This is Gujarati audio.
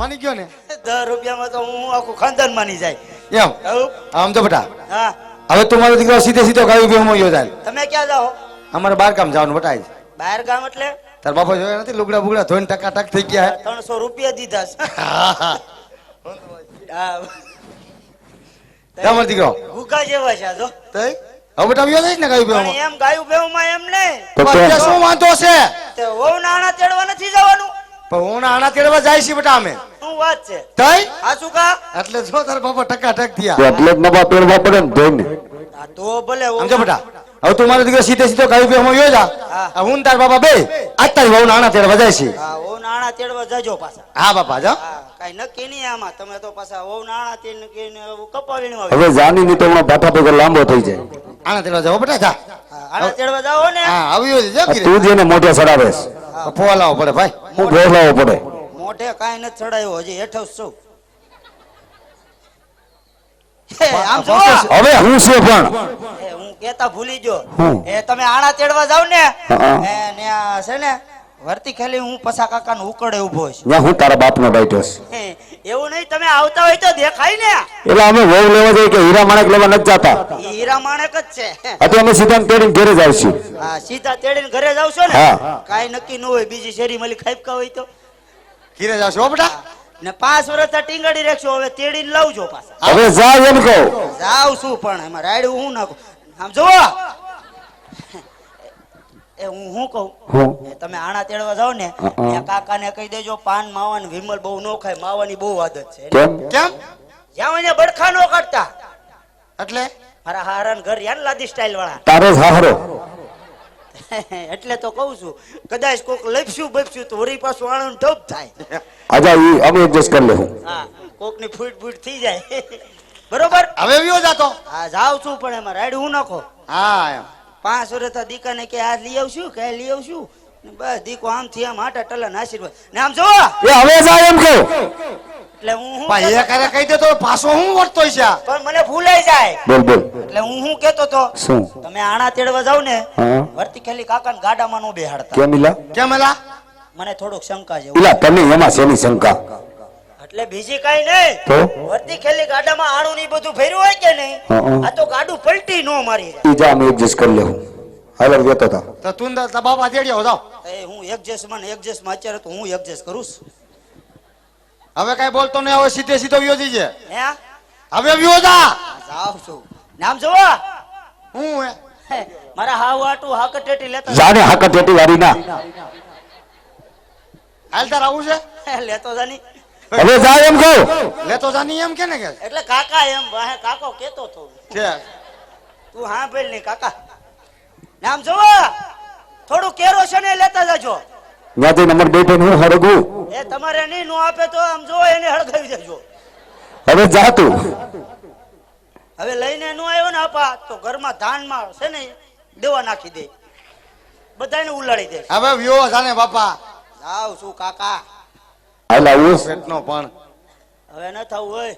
માની ગયો ને? દસ રૂપિયામાં તો હું આખું ખાનદાન માની જાય. એમ? આમ તો બેટા. હા. હવે તમારો દીકરો સીધે સીધો ગાયું બેહમાં હું યોજાય તમે ક્યાં જાઓ? અમારે બાર કામ જવાનું બટાય બહાર ગામ એટલે? તાર બાપા જોયા નથી? લુગડા બુગડા ધોઈને ટકા ટક થઈ ગયા ત્રણસો રૂપિયા દીધા છે. હા હા. હા. તમારો દીકરો. ભૂખા જેવા છે જો તઈ? હવે બેટા ને ગાયું એમ ગાયું બેવું એમ નહીં. શું વાંધો છે? તે વહુ નાણા તેડવા નથી જવાનું. પણ હું આણા તેડવા જાય છે બેટા અમે. શું વાત છે? તઈ? આ શું કા? એટલે જો તાર બાપા ટકા ટક થયા. એટલે જ નવા પેડવા પડે ને ધોઈને આ તો ભલે સમજો બેટા. હવે તું મારો દીકરો સીધે સીધો ગાયું બેહમાં ગયો જા. આ હું તાર બાપા બે. આજ તારી વહુ આણા તેડવા જાય છે. હા વહુ નાણા તેડવા જજો પાછા. હા બાપા જા. કઈ નક્કી નહીં આમાં. તમે તો પાછા વહુ નાણા તેડ ને કપાવીને આવે હવે જાની ની તો હમણાં ભાઠા ભેગો લાંબો થઈ જાય. આણા તેડવા જાવ બેટા જા. આણા તેડવા જાઓ ને. હા આવ્યો છે જા. તું જેને મોઢે ચડાવેશ ફોવા લાવવો પડે ભાઈ. હું ફોલાવો પડે. મોઢે કાંઈ નથી ચડાયો હજી હેઠો છું. જો હવે હું છે પણ? હું કેતા ભૂલી ગયો. એ તમે આણા તેડવા જાવ ને. છે ને વર્તી ખાલી હું પસા કાકા નું ઉકળે ઊભો છું. હું તારા બાપનો બેઠો છું એવું નહીં તમે આવતા હોય તો દેખાય ને. એટલે અમે વહુ લેવા જઈએ કે હીરા માણેક લેવા નથી જતા? હીરા માણેક જ છે. આ અમે સીધા તેડીને ઘરે જ આવશું. હા સીધા તેડીને ઘરે જાવ છો ને? કાઈ નક્કી ન હોય બીજી શેરી મળી ખાઈપકા હોય તો. ઘરે જાશો હો બેટા? ને પાંચ વર્ષ ટીંગાડી રાખશો હવે તેડીને લાવજો પાછા. હવે જાવ એમ કહું. જાવ શું પણ એમાં રાયડું હું નાખું આમ જુઓ એ હું શું કહું? હું? તમે આણા તેડવા જાવ ને. ત્યાં કાકાને કહી દેજો પાન માવા ને વિમલ બહુ નો ખાય માવાની બહુ આદત છે. કેમ? કેમ? જ્યાં એને બડખા નો કાઢતા. એટલે? મારા હારાન ઘર યાર લાદી સ્ટાઇલ વાળા. તારો સહારો એટલે તો કહું છું કદાચ કોક લપસ્યું બપસ્યું તો વરી પાછું આણું ઢબ થાય. આજા ઈ અમે એડજસ્ટ કરી લેવું હા કોકની ફૂટ ફૂટ થઈ જાય. બરોબર? હવે વ્યો જાતો? હા જાવ છું પણ એમાં રાઈડ હું નાખો? હા એમ. પાંચ વર્ષ તો દીકાને કે આ લઈ આવશું કે લઈ આવશું? બસ દીકો આમથી આમ આટા ટલા આશીર્વાદ ને આમ જો એ હવે જાય એમ કહો. એટલે હું હું ભાઈ એ કરે કહી દે તો પાછો હું વર્તો છે પણ મને ભૂલાઈ જાય. બોલ બોલ. એટલે હું હું કેતો તો શું? તમે આણા તેડવા જાવ ને વર્તી ખેલી કાકા ગાડામાં નો બેહાડતા. કેમ ઇલા કેમ ઇલા મને થોડુંક શંકા છે. ઇલા તમે એમાં શેની શંકા? એટલે બીજી કઈ નહીં. તો? વર્તી ખેલી ગાડામાં આણું ને બધું ફેર્યું હોય કે નહીં. આ તો ગાડું પલટી નો મારી બીજા અમે એડજસ્ટ કરી લેવું હાલો વેતો તા. તો તું તારા બાપા તેડ્યો એ હું એડજસ્ટમાં એડજસ્ટમાં અત્યારે તો હું એડજસ્ટ કરું છું. હવે કઈ બોલતો નહીં હવે સીધે સીધો વ્યોજી છે. હે? હવે વ્યોજા! જાવ છું. નામ જોવા. હું હે? મારા હાવ આટું હાકટેટી લેતા જાને હાકટેટી વાળી ના. હાલ તાર આવું છે? જા. લેતો જાની હવે જા એમ કહું. લેતો જાની એમ કે ને કે? એટલે કાકા એમ વાહે કાકો કેતો તો. છે. તું હા ભેલ નહીં કાકા. નામ જો થોડું છે ને લેતા જાજો. ત્યાંથી નંબર બેઠો હું હરગું એ તમારે નહીં નો આપે તો આમ જો એને હળગાવી દેજો. હવે જા તું. હવે લઈને નો આવ્યો ને આપા તો ઘરમાં ધાનમાં છે ને દેવા નાખી દે. બધાને ઉલાડી દે. હવે વ્યો જાને બાપા. જાવ શું કાકા. હાલ આવું. પેટનો પણ. હવે ન થવું હોય.